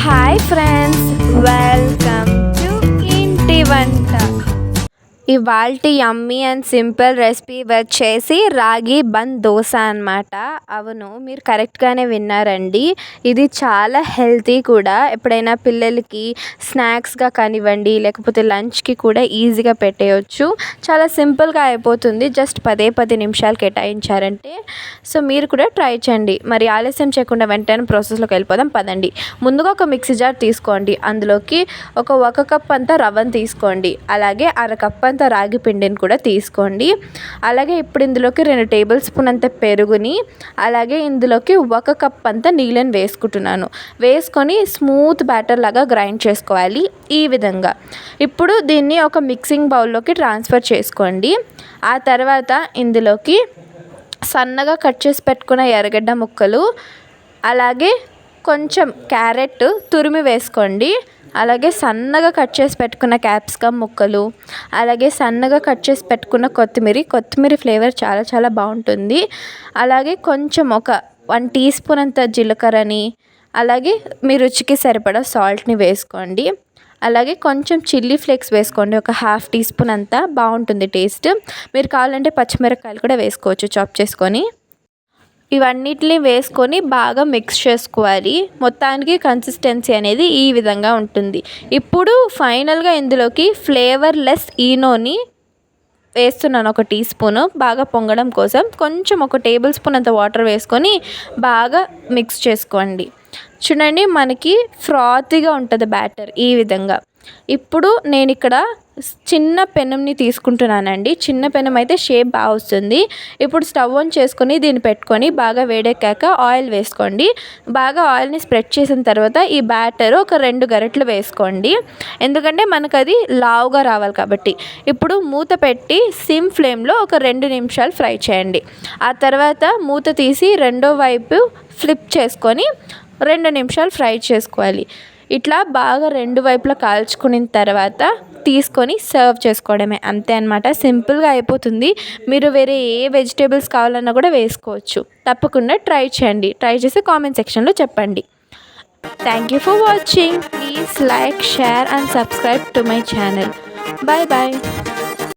Hi friends welcome to ఇంటి వంట ఇవాల్టి యమ్మీ అండ్ సింపుల్ రెసిపీ వచ్చేసి రాగి బంద్ దోశ అనమాట అవును మీరు కరెక్ట్గానే విన్నారండి. ఇది చాలా హెల్తీ కూడా. ఎప్పుడైనా పిల్లలకి స్నాక్స్గా కానివ్వండి లేకపోతే లంచ్కి కూడా ఈజీగా పెట్టేయచ్చు. చాలా సింపుల్గా అయిపోతుంది. జస్ట్ పదే పది నిమిషాలు కేటాయించారంటే. సో మీరు కూడా ట్రై చేయండి. మరి ఆలస్యం చేయకుండా వెంటనే ప్రాసెస్లోకి వెళ్ళిపోదాం. పదండి. ముందుగా ఒక మిక్సీ జార్ తీసుకోండి. అందులోకి ఒక ఒక కప్ అంతా రవ్వను తీసుకోండి. అలాగే అర కప్ అంతా రాగి పిండిని కూడా తీసుకోండి. అలాగే ఇప్పుడు ఇందులోకి రెండు టేబుల్ స్పూన్ అంత పెరుగుని అలాగే ఇందులోకి ఒక కప్ అంతా నీళ్ళని వేసుకుంటున్నాను. వేసుకొని స్మూత్ బ్యాటర్ లాగా గ్రైండ్ చేసుకోవాలి ఈ విధంగా. ఇప్పుడు దీన్ని ఒక మిక్సింగ్ బౌల్లోకి ట్రాన్స్ఫర్ చేసుకోండి. ఆ తర్వాత ఇందులోకి సన్నగా కట్ చేసి పెట్టుకున్న ఎర్రగడ్డ ముక్కలు అలాగే కొంచెం క్యారెట్ తురిమి వేసుకోండి. అలాగే సన్నగా కట్ చేసి పెట్టుకున్న క్యాప్సికమ్ ముక్కలు అలాగే సన్నగా కట్ చేసి పెట్టుకున్న కొత్తిమీర. కొత్తిమీర ఫ్లేవర్ చాలా చాలా బాగుంటుంది. అలాగే కొంచెం ఒక వన్ టీ స్పూన్ అంత జీలకర్రని అలాగే మీ రుచికి సరిపడా సాల్ట్ని వేసుకోండి. అలాగే కొంచెం చిల్లీ ఫ్లేక్స్ వేసుకోండి. ఒక హాఫ్ టీ స్పూన్ అంతా బాగుంటుంది టేస్ట్. మీరు కావాలంటే పచ్చిమిరపకాయలు కూడా వేసుకోవచ్చు చాప్ చేసుకొని. ఇవన్నిటిని వేసుకొని బాగా మిక్స్ చేసుకోవాలి. మొత్తానికి కన్సిస్టెన్సీ అనేది ఈ విధంగా ఉంటుంది. ఇప్పుడు ఫైనల్గా ఇందులోకి ఫ్లేవర్లెస్ ఈనోని వేస్తున్నాను ఒక టీ స్పూను బాగా పొంగడం కోసం. కొంచెం ఒక టేబుల్ స్పూన్ అంత వాటర్ వేసుకొని బాగా మిక్స్ చేసుకోండి. చూడండి మనకి ఫ్రాతీగా ఉంటుంది బ్యాటర్ ఈ విధంగా. ఇప్పుడు నేను ఇక్కడ చిన్న పెనంని తీసుకుంటున్నానండి. చిన్న పెనం అయితే షేప్ బాగా వస్తుంది. ఇప్పుడు స్టవ్ ఆన్ చేసుకొని దీన్ని పెట్టుకొని బాగా వేడెక్కాక ఆయిల్ వేసుకోండి. బాగా ఆయిల్ని స్ప్రెడ్ చేసిన తర్వాత ఈ బ్యాటర్ ఒక రెండు గరిటెలు వేసుకోండి. ఎందుకంటే మనకు అది లావుగా రావాలి కాబట్టి. ఇప్పుడు మూత పెట్టి సిమ్ ఫ్లేమ్లో ఒక రెండు నిమిషాలు ఫ్రై చేయండి. ఆ తర్వాత మూత తీసి రెండో వైపు ఫ్లిప్ చేసుకొని రెండు నిమిషాలు ఫ్రై చేసుకోవాలి. ఇట్లా బాగా రెండు వైపులా కాల్చుకున్న తర్వాత తీసుకొని సర్వ్ చేసుకోవడమే. అంతే అనమాట సింపుల్గా అయిపోతుంది. మీరు వేరే ఏ వెజిటేబుల్స్ కావాలన్నా కూడా వేసుకోవచ్చు. తప్పకుండా ట్రై చేయండి. ట్రై చేసి కామెంట్ సెక్షన్లో చెప్పండి. Thank you for watching please like share and subscribe to my channel bye bye